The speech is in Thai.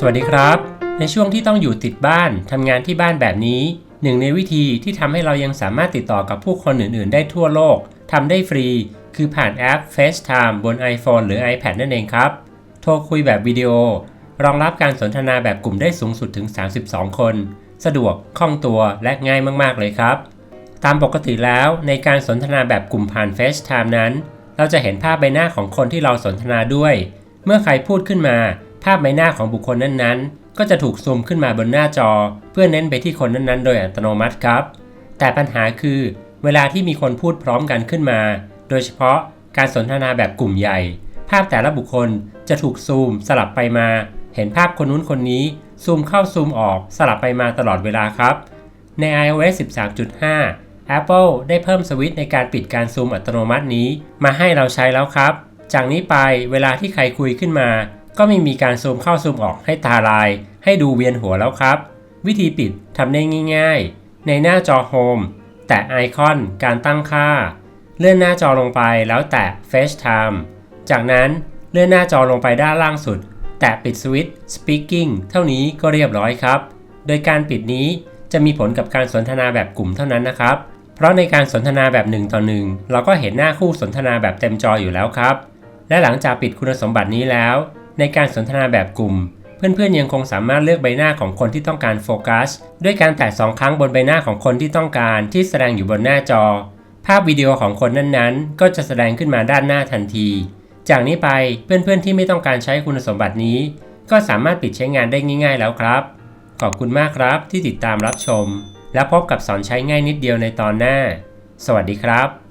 สวัสดีครับ ในช่วงที่ต้องอยู่ติดบ้านทำงานที่บ้านแบบนี้ หนึ่งในวิธีที่ทำให้เรายังสามารถติดต่อกับผู้คนอื่น ๆ ได้ทั่วโลกทำได้ฟรี คือผ่านแอป FaceTime บน iPhone หรือ iPad นั่นเองครับ โทรคุยแบบวิดีโอ รองรับการสนทนาแบบกลุ่มได้สูงสุดถึง 32 คน สะดวกคล่องตัวและง่ายมาก ๆ เลยครับ ตามปกติแล้วในการสนทนาแบบกลุ่มผ่าน FaceTime นั้น เราจะเห็นภาพใบหน้าของคนที่เราสนทนาด้วย เมื่อใครพูดขึ้นมา ภาพใบหน้าของบุคคลนั้นๆ ก็จะถูกซูมขึ้นมาบนหน้าจอ เพื่อเน้นไปที่คนนั้นๆ โดยอัตโนมัติครับ แต่ปัญหาคือ เวลาที่มีคนพูดพร้อมกันขึ้นมา โดยเฉพาะการสนทนาแบบกลุ่มใหญ่ ภาพแต่ละบุคคลจะถูกซูมสลับไปมา เห็นภาพคนนู้นคนนี้ ซูมเข้าซูมออกสลับไปมาตลอดเวลาครับ ใน iOS 13.5 Apple ได้เพิ่มสวิตช์ในการปิดการซูมอัตโนมัตินี้ มาให้เราใช้แล้วครับ จากนี้ไปเวลาที่ใครคุยขึ้นมา ก็ไม่มีการซูมเข้าซูมออกให้ตาลาย ให้ดูเวียนหัวแล้วครับ วิธีปิดทำได้ง่าย ๆ ในหน้าจอ Home แตะไอคอนการตั้งค่า เลื่อนหน้าจอลงไปแล้วแตะ FaceTime จากนั้นเลื่อนหน้าจอลงไปด้านล่างสุด แตะปิดสวิตช์ Speaking เท่านี้ก็เรียบร้อยครับ โดยการปิดนี้จะมีผลกับการสนทนาแบบกลุ่มเท่านั้นนะครับ เพราะในการสนทนาแบบหนึ่งต่อหนึ่งเราก็เห็นหน้าคู่สนทนาแบบเต็มจออยู่แล้วครับ และหลังจากปิดคุณสมบัตินี้แล้ว ในการสนทนาแบบกลุ่ม เพื่อนๆยังคงสามารถเลือกใบหน้าของคนที่ต้องการโฟกัส ด้วยการแตะสองครั้งบนใบหน้าของคนที่ต้องการที่แสดงอยู่บนหน้าจอ ภาพวิดีโอของคนนั้นๆ ก็จะแสดงขึ้นมาด้านหน้าทันที จากนี้ไปเพื่อนๆที่ไม่ต้องการใช้คุณสมบัตินี้ ก็สามารถปิดใช้งานได้ง่าย ๆ แล้วครับ ขอบคุณมากครับที่ติดตามรับชม แล้วพบกับสอนใช้ง่ายนิดเดียวในตอนหน้า สวัสดีครับ